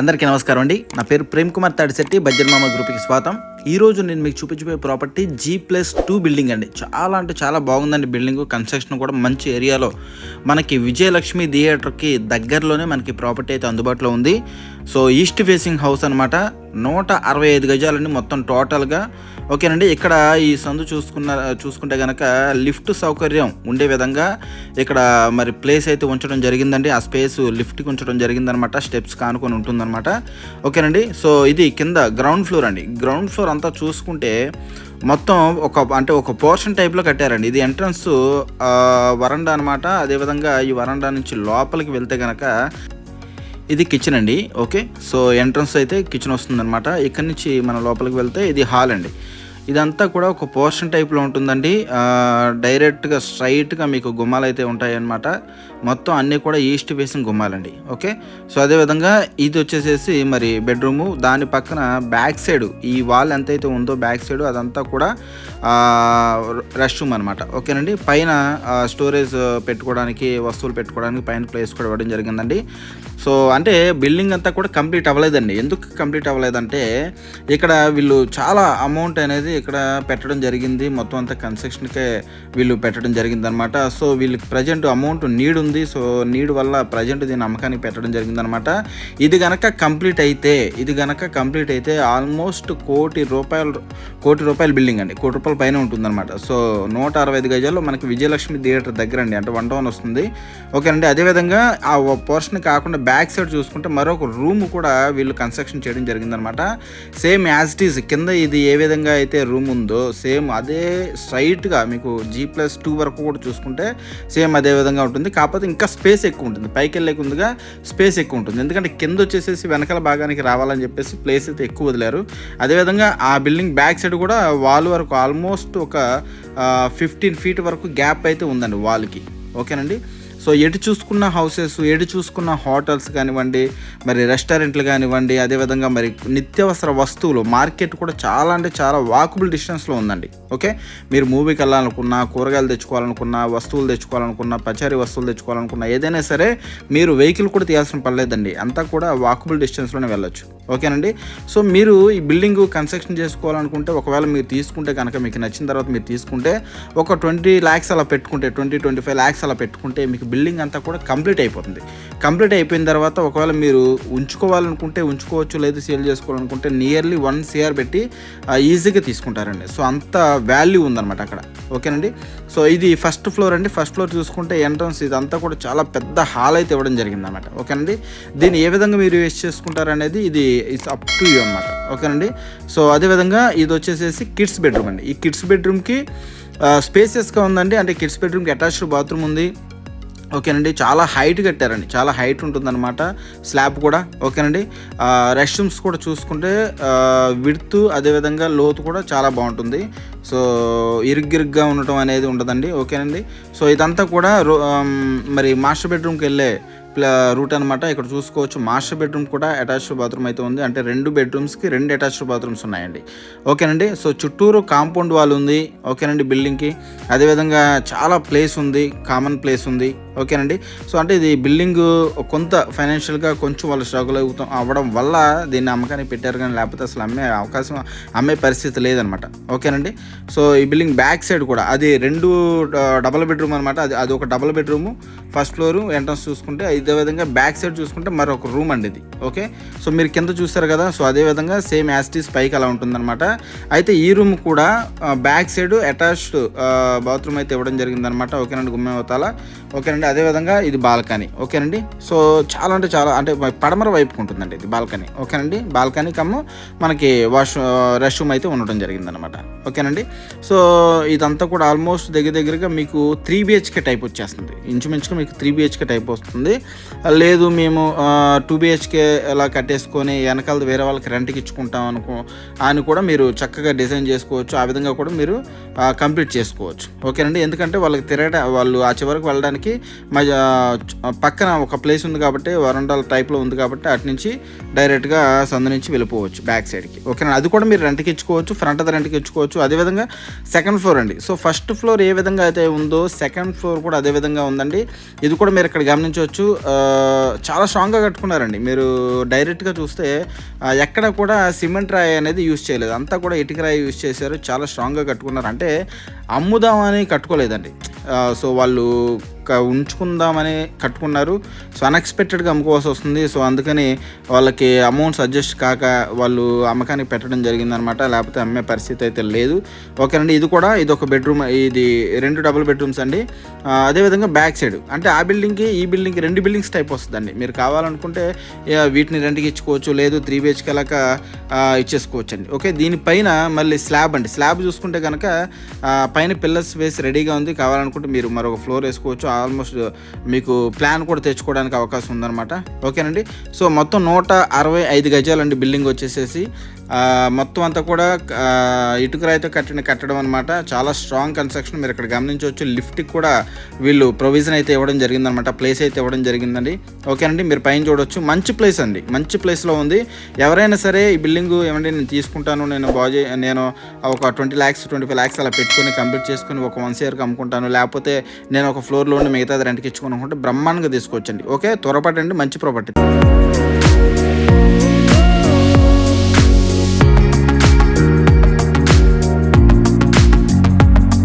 అందరికీ నమస్కారం అండి. నా పేరు ప్రేమ్ కుమార్ తాడిశెట్టి బజ్జన్ మామ గ్రూప్కి స్వాగతం. ఈ రోజు నేను మీకు చూపించబోయే property G plus two building అండి. చాలా అంటే చాలా బాగుందండి బిల్డింగ్ కన్స్ట్రక్షన్ కూడా మంచి ఏరియాలో. మనకి విజయలక్ష్మి థియేటర్కి దగ్గరలోనే మనకి ప్రాపర్టీ అయితే అందుబాటులో ఉంది. సో ఈస్ట్ ఫేసింగ్ హౌస్ అనమాట నూట అరవై ఐదు గజాలండి మొత్తం టోటల్గా. ఓకేనండి ఇక్కడ ఈ సందు చూసుకున్న చూసుకుంటే కనుక లిఫ్ట్ సౌకర్యం ఉండే విధంగా ఇక్కడ మరి ప్లేస్ అయితే ఉంచడం జరిగిందండి. ఆ స్పేస్ లిఫ్ట్కి ఉంచడం జరిగిందనమాట స్టెప్స్ కానుకొని ఉంటుందన్నమాట ఓకేనండి సో ఇది కింద గ్రౌండ్ ఫ్లోర్ అండి. గ్రౌండ్ ఫ్లోర్ అంతా చూసుకుంటే మొత్తం ఒక అంటే ఒక పోర్షన్ టైప్లో కట్టారండి. ఇది ఎంట్రన్స్ వరండా అనమాట. అదేవిధంగా ఈ వరండా నుంచి లోపలికి వెళ్తే కనుక ఇది కిచెన్ అండి ఓకే సో ఎంట్రన్స్ అయితే కిచెన్ వస్తుందన్నమాట. ఇక్కడ నుంచి మన లోపలికి వెళ్తే ఇది హాల్ అండి. ఇదంతా కూడా ఒక పోర్షన్ టైప్లో ఉంటుందండి. డైరెక్ట్గా స్ట్రైట్గా మీకు గుమ్మాలు అయితే ఉంటాయన్నమాట. మొత్తం అన్నీ కూడా ఈస్ట్ ఫేసింగ్ గుమ్మాలండి. ఓకే? సో అదేవిధంగా ఇది వచ్చేసేసి మరి బెడ్రూము. దాని పక్కన బ్యాక్ సైడ్ ఈ వాల్ ఎంతైతే ఉందో బ్యాక్ సైడ్ అదంతా కూడా రెస్ట్ రూమ్ అనమాట ఓకేనండి? పైన స్టోరేజ్ పెట్టుకోవడానికి వస్తువులు పెట్టుకోవడానికి పైన ప్లేస్ కూడా ఇవ్వడం జరిగిందండి. సో అంటే బిల్డింగ్ అంతా కూడా కంప్లీట్ అవ్వలేదండి. ఎందుకు కంప్లీట్ అవ్వలేదంటే ఇక్కడ వీళ్ళు చాలా అమౌంట్ అనేది ఇక్కడ పెట్టడం జరిగింది. మొత్తం అంతా కన్స్ట్రక్షన్కే వీళ్ళు పెట్టడం జరిగింది అనమాట సో వీళ్ళకి ప్రజెంట్ అమౌంట్ నీడ్ ఉంది. సో నీడ్ వల్ల ప్రజెంట్ దీని అమ్మకానికి పెట్టడం జరిగిందనమాట ఇది గనక కంప్లీట్ అయితే ఇది గనక కంప్లీట్ అయితే ఆల్మోస్ట్ కోటి రూపాయలు కోటి రూపాయల బిల్డింగ్ అండి. కోటి రూపాయల పైన ఉంటుందన్నమాట. సో నూట అరవై ఐదు గజాల్లో మనకి విజయలక్ష్మి థియేటర్ దగ్గర అండి అంటే వన్ టౌన్ వస్తుంది. ఓకేనండి. అదేవిధంగా ఆ పోర్షన్ కాకుండా బ్యాక్ సైడ్ చూసుకుంటే మరొక రూమ్ కూడా వీళ్ళు కన్స్ట్రక్షన్ చేయడం జరిగిందనమాట సేమ్ యాజ్ ఇట్ ఈస్ కింద ఇది ఏ విధంగా అయితే రూమ్ ఉందో సేమ్ అదే స్ట్రైట్గా మీకు జీ ప్లస్ టూ వరకు కూడా చూసుకుంటే సేమ్ అదే విధంగా ఉంటుంది. కాకపోతే ఇంకా స్పేస్ ఎక్కువ ఉంటుంది. పైకి వెళ్ళే ముందుగా స్పేస్ ఎక్కువ ఉంటుంది. ఎందుకంటే కింద వచ్చేసేసి వెనకాల భాగానికి రావాలని చెప్పేసి ప్లేస్ అయితే ఎక్కువ వదిలేరు. అదేవిధంగా ఆ బిల్డింగ్ బ్యాక్ సైడ్ కూడా వాల్ వరకు ఆల్మోస్ట్ ఒక ఫిఫ్టీన్ ఫీట్ వరకు గ్యాప్ అయితే ఉందండి వాల్కి ఓకేనండి సో ఎటు చూసుకున్న హౌసెస్ ఎటు చూసుకున్న హోటల్స్ కానివ్వండి మరి రెస్టారెంట్లు కానివ్వండి అదేవిధంగా మరి నిత్యావసర వస్తువులు మార్కెట్ కూడా చాలా అంటే చాలా వాకబుల్ డిస్టెన్స్లో ఉందండి. ఓకే? మీరు మూవీకి వెళ్ళాలనుకున్నా కూరగాయలు తెచ్చుకోవాలనుకున్నా వస్తువులు తెచ్చుకోవాలనుకున్నా పచారీ వస్తువులు తెచ్చుకోవాలనుకున్నా ఏదైనా సరే మీరు వెహికల్ కూడా తీయాల్సిన పర్లేదండి అంతా కూడా వాకబుల్ డిస్టెన్స్లోనే వెళ్ళొచ్చు. ఓకేనండి? సో మీరు ఈ బిల్డింగ్ కన్స్ట్రక్షన్ చేసుకోవాలనుకుంటే ఒకవేళ మీరు తీసుకుంటే కనుక మీకు నచ్చిన తర్వాత మీరు తీసుకుంటే ఒక ట్వంటీ ల్యాక్స్ అలా పెట్టుకుంటే ట్వంటీ ట్వంటీ ఫైవ్ ల్యాక్స్ అలా పెట్టుకుంటే మీకు బిల్డింగ్ అంతా కూడా కంప్లీట్ అయిపోతుంది. కంప్లీట్ అయిపోయిన తర్వాత ఒకవేళ మీరు ఉంచుకోవాలనుకుంటే ఉంచుకోవచ్చు లేదు సేల్ చేసుకోవాలనుకుంటే నియర్లీ వన్ సిఆర్ పెట్టి ఈజీగా తీసుకుంటారండి. సో అంత వాల్యూ ఉందన్నమాట అక్కడ. ఓకేనండి? సో ఇది ఫస్ట్ ఫ్లోర్ అండి. ఫస్ట్ ఫ్లోర్ చూసుకుంటే ఎంట్రన్స్ ఇదంతా కూడా చాలా పెద్ద హాల్ అయితే ఇవ్వడం జరిగిందన్నమాట. ఓకేనండి? దీన్ని ఏ విధంగా మీరు యూస్ చేసుకుంటారనేది ఇది ఇట్స్ అప్ టు యూ అనమాట ఓకేనండి? సో అదేవిధంగా ఇది వచ్చేసేసి కిడ్స్ బెడ్రూమ్ అండి. ఈ కిడ్స్ బెడ్రూమ్కి స్పేసెస్గా ఉందండి. అంటే కిడ్స్ బెడ్రూమ్కి అటాచ్డ్ బాత్రూమ్ ఉంది. ఓకేనండి. చాలా హైట్ కట్టారండి. చాలా హైట్ ఉంటుందన్నమాట. స్లాబ్ కూడా. ఓకేనండి. రెస్ట్ రూమ్స్ కూడా చూసుకుంటే విడ్త్ అదేవిధంగా లోతు కూడా చాలా బాగుంటుంది. సో ఇరుగ్గిరుగ్గా ఉండటం అనేది ఉండదండి. ఓకేనండి. సో ఇదంతా కూడా రో- మరి మాస్టర్ బెడ్రూమ్కి వెళ్ళే రూట్ అనమాట ఇక్కడ చూసుకోవచ్చు. మాస్టర్ బెడ్రూమ్ కూడా అటాచ్డ్ బాత్రూమ్ అయితే ఉంది. అంటే రెండు బెడ్రూమ్స్కి రెండు అటాచ్డ్ బాత్రూమ్స్ ఉన్నాయండి. ఓకేనండి. సో చుట్టూరు కాంపౌండ్ వాల్ ఉంది. ఓకేనండి బిల్డింగ్కి. అదేవిధంగా చాలా ప్లేస్ ఉంది. కామన్ ప్లేస్ ఉంది. ఓకేనండి. సో అంటే ఇది బిల్డింగ్ కొంత ఫైనాన్షియల్గా కొంచెం వాళ్ళు స్ట్రగుల్ అవుతాం అవ్వడం వల్ల దీన్ని అమ్మకానికి పెట్టారు కానీ లేకపోతే అసలు అమ్మే అవకాశం అమ్మే పరిస్థితి లేదనమాట. ఓకేనండి. సో ఈ బిల్డింగ్ బ్యాక్ సైడ్ కూడా అది రెండు డబల్ బెడ్రూమ్ అనమాట. అది అది ఒక double bedroom first floor entrance చూసుకుంటే ఇదే విధంగా బ్యాక్ సైడ్ చూసుకుంటే మరొక రూమ్ అండి ఇది. ఓకే. సో మీరు కింద చూస్తారు కదా సో అదే విధంగా సేమ్ యాస్టీస్ పైకి అలా ఉంటుందన్నమాట అయితే ఈ రూమ్ కూడా బ్యాక్ సైడ్ అటాచ్డ్ బాత్రూమ్ అయితే ఇవ్వడం జరిగిందనమాట. ఓకేనండి గుమ్మే గుమ్మవతాల ఓకేనండి. అదేవిధంగా ఇది బాల్కనీ. ఓకేనండి? సో చాలా అంటే చాలా అంటే పడమర వైపుకు ఉంటుందండి ఇది బాల్కనీ. ఓకేనండి? బాల్కనీ కమ్ము మనకి వాష్ రెస్ట్ రూమ్ అయితే ఉండడం జరిగిందనమాట ఓకేనండి? సో ఇదంతా కూడా ఆల్మోస్ట్ దగ్గర దగ్గరగా మీకు త్రీ బిహెచ్కే టైప్ వచ్చేస్తుంది. ఇంచుమించుగా మీకు త్రీ బిహెచ్కే టైప్ వస్తుంది. లేదు మేము టూ బిహెచ్కే అలా కట్టేసుకొని వెనకాల వేరే వాళ్ళకి రెంట్కి ఇచ్చుకుంటాం అనుకో అని కూడా మీరు చక్కగా డిజైన్ చేసుకోవచ్చు. ఆ విధంగా కూడా మీరు కంప్లీట్ చేసుకోవచ్చు. ఓకేనండి? ఎందుకంటే వాళ్ళకి తిరగట వాళ్ళు ఆ చివరికి వెళ్ళడానికి పక్కన ఒక ప్లేస్ ఉంది కాబట్టి వరండాల టైప్లో ఉంది కాబట్టి అటు నుంచి డైరెక్ట్గా సందు నుంచి వెళ్ళిపోవచ్చు బ్యాక్ సైడ్కి ఓకేనా అది కూడా మీరు రెంట్కి ఇచ్చుకోవచ్చు ఫ్రంట్ అది రెంట్కి ఇచ్చుకోవచ్చు. అదేవిధంగా సెకండ్ ఫ్లోర్ అండి. సో ఫస్ట్ ఫ్లోర్ ఏ విధంగా అయితే ఉందో సెకండ్ ఫ్లోర్ కూడా అదే విధంగా ఉందండి. ఇది కూడా మీరు ఇక్కడ గమనించవచ్చు. చాలా స్ట్రాంగ్గా కట్టుకున్నారండి. మీరు డైరెక్ట్గా చూస్తే ఎక్కడ కూడా సిమెంట్ రాయి అనేది యూజ్ చేయలేదు. అంతా కూడా ఇటుక రాయి యూస్ చేశారు. చాలా స్ట్రాంగ్గా కట్టుకున్నారు. అంటే అమ్ముదామని కట్టుకోలేదండి. సో వాళ్ళు ఉంచుకుందామని కట్టుకున్నారు. సో అన్ఎక్స్పెక్టెడ్గా అమ్ముకోవాల్సి వస్తుంది. సో అందుకని వాళ్ళకి అమౌంట్స్ అడ్జస్ట్ కాక వాళ్ళు అమ్మకానికి పెట్టడం జరిగిందనమాట. లేకపోతే అమ్మే పరిస్థితి అయితే లేదు. ఓకేనండి ఇది కూడా ఇది ఒక బెడ్రూమ్ ఇది రెండు డబుల్ బెడ్రూమ్స్ అండి. అదేవిధంగా బ్యాక్ సైడ్ అంటే ఆ బిల్డింగ్కి ఈ బిల్డింగ్కి రెండు బిల్డింగ్స్ టైప్ వస్తుందండి. మీరు కావాలనుకుంటే వీటిని రెంట్కి ఇచ్చుకోవచ్చు. లేదు త్రీ బిహెచ్కే లాగా ఇచ్చేసుకోవచ్చు అండి ఓకే దీనిపైన మళ్ళీ స్లాబ్ అండి. స్లాబ్ చూసుకుంటే కనుక పైన పిల్లర్స్ వేసి రెడీగా ఉంది. కావాలనుకుంటే మీరు మరొక ఫ్లోర్ వేసుకోవచ్చు. ఆల్మోస్ట్ మీకు ప్లాన్ కూడా తెచ్చుకోవడానికి అవకాశం ఉందన్నమాట. ఓకేనండి? సో మొత్తం నూట అరవై ఐదు గజాలండి బిల్డింగ్ వచ్చేసేసి. మొత్తం అంతా కూడా ఆ, ఇటుక రాయితో కట్టిన కట్టడం అనమాట చాలా స్ట్రాంగ్ కన్స్ట్రక్షన్ మీరు ఇక్కడ గమనించవచ్చు. లిఫ్ట్కి కూడా వీళ్ళు ప్రొవిజన్ అయితే ఇవ్వడం జరిగిందనమాట ప్లేస్ అయితే ఇవ్వడం జరిగిందండి. ఓకేనండి? మీరు పైన చూడొచ్చు. మంచి ప్లేస్ అండి. మంచి ప్లేస్లో ఉంది. ఎవరైనా సరే ఈ బిల్డింగ్ ఏమంటే నేను తీసుకుంటాను నేను బాగు చే- నేను ఒక twenty lakhs twenty five lakhs అలా పెట్టుకొని కంప్లీట్ చేసుకొని ఒక వన్ ఇయర్కి అమ్ముకుంటాను. లేకపోతే నేను ఒక ఫ్లోర్లో మిగతాది రెంట్కి ఇచ్చుకుని బ్రహ్మాండంగా తీసుకోవచ్చండి ఓకే? త్వరపడండి మంచి ప్రాపర్టీ.